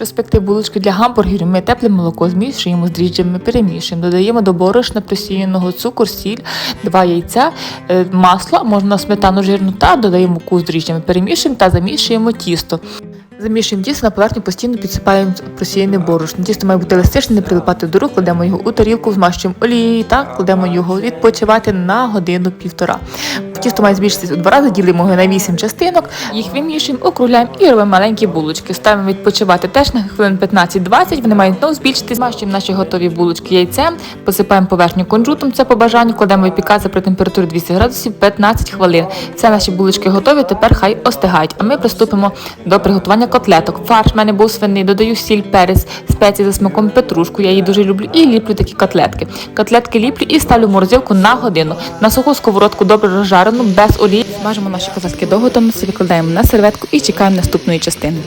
Щоб спекти булочки для гамбургерів, ми тепле молоко змішуємо з дріжджами, перемішуємо, додаємо до борошна просіяного цукор, сіль, два яйця, е, масло, можна сметану жирну та додаємо муку з дріжджами, перемішуємо та замішуємо тісто. Замішуємо тісто на поверхню постійно підсипаємо просіяне борошно. Тісто має бути еластичне, не прилипати до рук, кладемо його у тарілку, змащуємо олією та кладемо його відпочивати на годину-півтора. Тісто має збільшитися у два рази, ділимо його на вісім частинок, їх вимішуємо, округляємо і робимо маленькі булочки. Ставимо відпочивати теж на хвилин 15-20, вони мають знову збільшитися. Змащуємо наші готові булочки яйцем, посипаємо поверхню кунжутом, це по бажанню, кладемо випікатися при температурі 200 градусів 15 хвилин. Це наші булочки готові, тепер хай остигають. А ми приступимо до приготування котлеток. Фарш в мене був свиний, додаю сіль, перець, спеції за смаком, петрушку. Я її дуже люблю і ліплю такі котлетки. Котлетки ліплю і ставлю морозилку на годину. На суху сковородку добре розжарену, без олії. Смажимо наші козацькі доготом, викладаємо на серветку і чекаємо наступної частини.